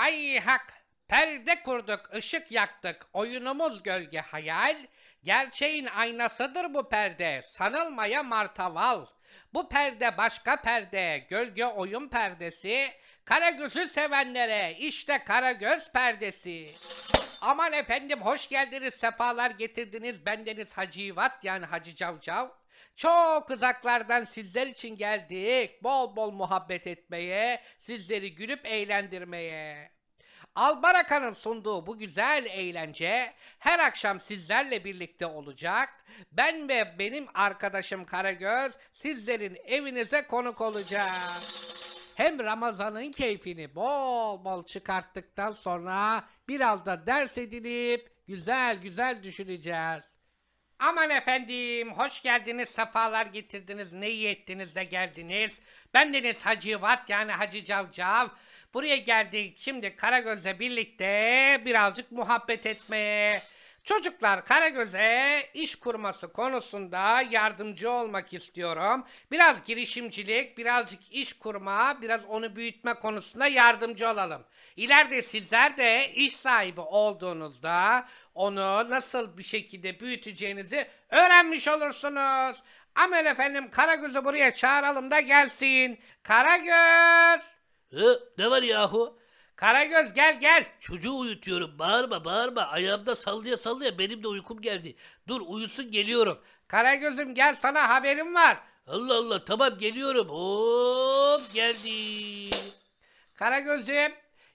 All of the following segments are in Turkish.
hay hak. Perde kurduk, ışık yaktık. Oyunumuz gölge hayal. Gerçeğin aynasıdır bu perde. Sanılmaya martaval. Bu perde başka perde. Gölge oyun perdesi. Karagöz'ü sevenlere işte Karagöz perdesi. Aman efendim hoş geldiniz, sefalar getirdiniz. Bendeniz Hacı İvat yani Hacı Cavcav. Çok uzaklardan sizler için geldik. Bol bol muhabbet etmeye, sizleri gülüp eğlendirmeye. Albaraka'nın sunduğu bu güzel eğlence her akşam sizlerle birlikte olacak. Ben ve benim arkadaşım Karagöz sizlerin evinize konuk olacak. Hem Ramazan'ın keyfini bol bol çıkarttıktan sonra biraz da ders edinip güzel güzel düşüneceğiz. Aman efendim, hoş geldiniz, sefalar getirdiniz, ne iyi ettiniz de geldiniz. Ben Deniz Hacı Vat yani Hacı Cavcav. Buraya geldik şimdi Karagöz'le birlikte birazcık muhabbet etmeye. Çocuklar Karagöz'e iş kurması konusunda yardımcı olmak istiyorum. Biraz girişimcilik, birazcık iş kurma, biraz onu büyütme konusunda yardımcı olalım. İleride sizler de iş sahibi olduğunuzda onu nasıl bir şekilde büyüteceğinizi öğrenmiş olursunuz. Aman efendim Karagöz'ü buraya çağıralım da gelsin. Karagöz! Hı, ne var yahu? Karagöz gel gel. Çocuğu uyutuyorum. Bağırma bağırma. Ayağımda sallaya sallaya benim de uykum geldi. Dur uyusun geliyorum. Karagöz'üm gel sana haberim var. Allah Allah tamam geliyorum. Hop geldi. Karagöz'üm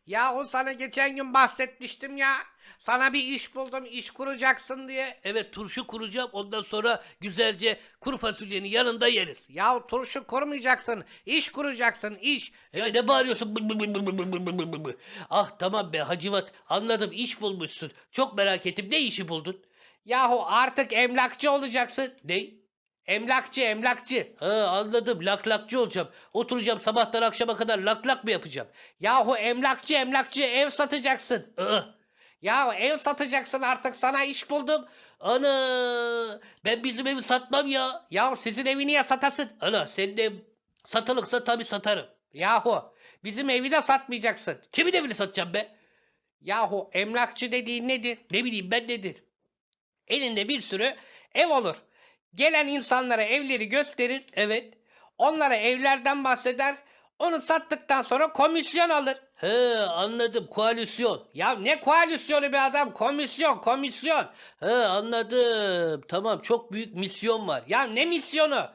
yahu sana geçen gün bahsetmiştim ya. Sana bir iş buldum iş kuracaksın diye. Evet turşu kuracağım. Ondan sonra güzelce kuru fasulyenin yanında yeriz. Ya turşu kurmayacaksın, iş kuracaksın, iş. Ya ne bağırıyorsun? Bı- bı- bı- bı- bı- bı- bı- bı- bı. Ah tamam be Hacivat anladım iş bulmuşsun. Çok merak ettim. Ne işi buldun? Yahu artık emlakçı olacaksın. Ne? Emlakçı, emlakçı. Ha anladım laklakçı olacağım. Oturacağım sabahtan akşama kadar lak lak mı yapacağım? Yahu emlakçı, emlakçı ev satacaksın. Aa, Yahu ev satacaksın artık sana iş buldum. ana ben bizim evi satmam ya. Yahu sizin evi niye satasın? Ana senin ev satılıksa tabii satarım. Yahu bizim evi de satmayacaksın. Kimin evini satacağım be? Yahu emlakçı dediğin nedir? Ne bileyim ben nedir? Elinde bir sürü ev olur. Gelen insanlara evleri gösterir. Evet. Onlara evlerden bahseder. Onu sattıktan sonra komisyon alır. He anladım koalisyon. Ya ne koalisyonu bir adam? Komisyon, komisyon. He anladım. Tamam çok büyük misyon var. Ya ne misyonu?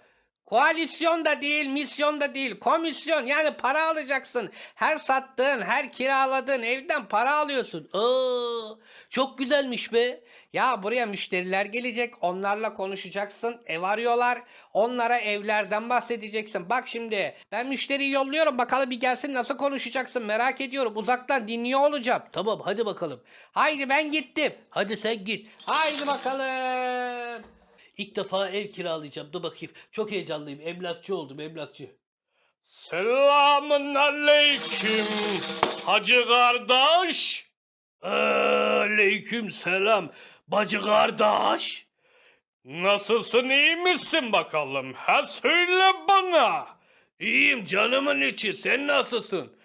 Koalisyon da değil, misyon da değil. Komisyon yani para alacaksın. Her sattığın, her kiraladığın evden para alıyorsun. Aa, çok güzelmiş be. Ya buraya müşteriler gelecek, onlarla konuşacaksın. Ev arıyorlar, onlara evlerden bahsedeceksin. Bak şimdi ben müşteriyi yolluyorum. Bakalım bir gelsin nasıl konuşacaksın merak ediyorum. Uzaktan dinliyor olacağım. Tamam hadi bakalım. Haydi ben gittim. Hadi sen git. Haydi bakalım. İlk defa ev kiralayacağım. Dur bakayım. Çok heyecanlıyım. Emlakçı oldum emlakçı. Selamun aleyküm hacı kardeş. Aleyküm selam. Bacı kardeş. Nasılsın iyi misin bakalım? Ha söyle bana. İyiyim canımın içi. Sen nasılsın?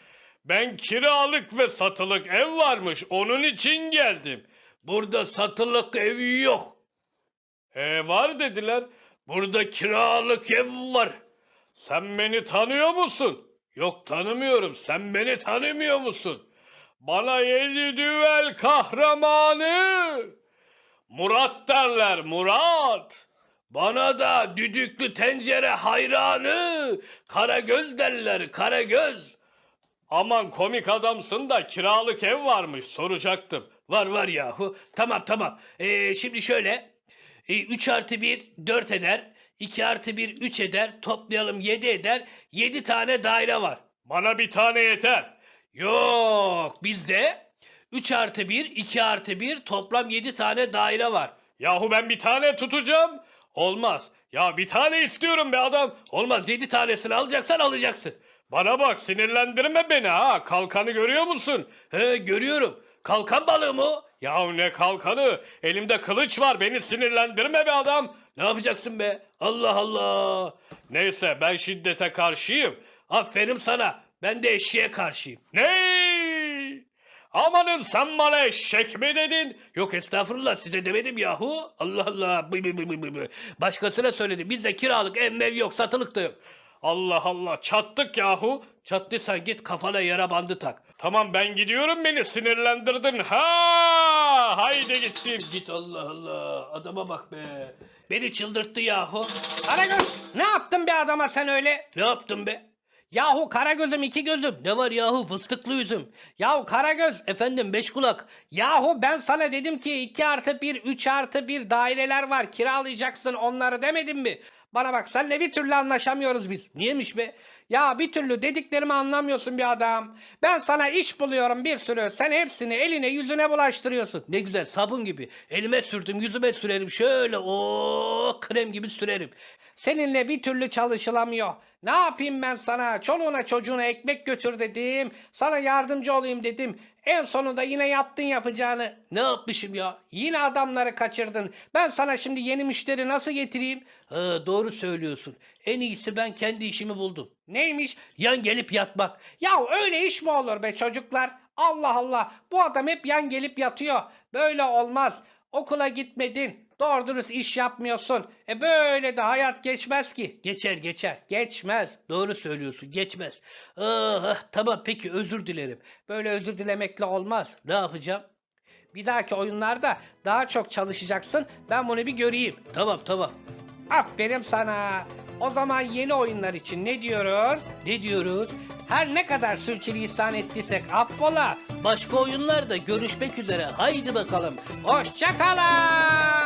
Ben kiralık ve satılık ev varmış onun için geldim. Burada satılık ev yok. E var dediler. Burada kiralık ev var. Sen beni tanıyor musun? Yok tanımıyorum. Sen beni tanımıyor musun? Bana yedi düvel kahramanı. Murat derler Murat. Bana da düdüklü tencere hayranı. Karagöz derler Karagöz. Aman komik adamsın da kiralık ev varmış soracaktım. Var var yahu. Tamam tamam. Ee, şimdi şöyle. 3 artı 1 4 eder. 2 artı 1 3 eder. Toplayalım 7 eder. 7 tane daire var. Bana bir tane yeter. Yok bizde 3 artı 1 2 artı 1 toplam 7 tane daire var. Yahu ben bir tane tutacağım. Olmaz. Ya bir tane istiyorum be adam. Olmaz 7 tanesini alacaksan alacaksın. Bana bak sinirlendirme beni ha. Kalkanı görüyor musun? He görüyorum. Kalkan balığı mı? Yahu ne kalkanı? Elimde kılıç var. Beni sinirlendirme be adam. Ne yapacaksın be? Allah Allah. Neyse ben şiddete karşıyım. Aferin sana. Ben de eşeğe karşıyım. Ne? Amanın sen bana eşek mi dedin? Yok estağfurullah size demedim yahu. Allah Allah. Bıy bıy bıy bıy bıy. Başkasına söyledim. Bizde kiralık ev mev yok satılık da yok. Allah Allah çattık yahu. Çattıysan git kafana yara bandı tak. Tamam ben gidiyorum beni sinirlendirdin. Ha haydi gittim. Git Allah Allah. Adama bak be. Beni çıldırttı yahu. Karagöz ne yaptın be adama sen öyle? Ne yaptım be? Yahu Karagöz'üm iki gözüm. Ne var yahu fıstıklı üzüm. Yahu Karagöz Efendim beş kulak. Yahu ben sana dedim ki 2 artı 1, 3 artı 1 daireler var kiralayacaksın onları demedim mi? Bana bak senle bir türlü anlaşamıyoruz biz. Niyemiş be? Ya bir türlü dediklerimi anlamıyorsun bir adam. Ben sana iş buluyorum bir sürü. Sen hepsini eline yüzüne bulaştırıyorsun. Ne güzel sabun gibi. Elime sürdüm yüzüme sürerim şöyle o krem gibi sürerim. Seninle bir türlü çalışılamıyor. Ne yapayım ben sana? Çoluğuna çocuğuna ekmek götür dedim. Sana yardımcı olayım dedim. En sonunda yine yaptın yapacağını. Ne yapmışım ya? Yine adamları kaçırdın. Ben sana şimdi yeni müşteri nasıl getireyim? Ha, doğru söylüyorsun. En iyisi ben kendi işimi buldum. Neymiş? Yan gelip yatmak. Ya öyle iş mi olur be çocuklar? Allah Allah. Bu adam hep yan gelip yatıyor. Böyle olmaz. Okula gitmedin. Doğru dürüst iş yapmıyorsun. E böyle de hayat geçmez ki. Geçer geçer. Geçmez. Doğru söylüyorsun geçmez. Ah, ah, tamam peki özür dilerim. Böyle özür dilemekle olmaz. Ne yapacağım? Bir dahaki oyunlarda daha çok çalışacaksın. Ben bunu bir göreyim. Tamam tamam. Aferin sana. O zaman yeni oyunlar için ne diyoruz? Ne diyoruz? Her ne kadar sürçülisan ettiysek affola. Başka oyunlarda görüşmek üzere. Haydi bakalım. Hoşçakalın.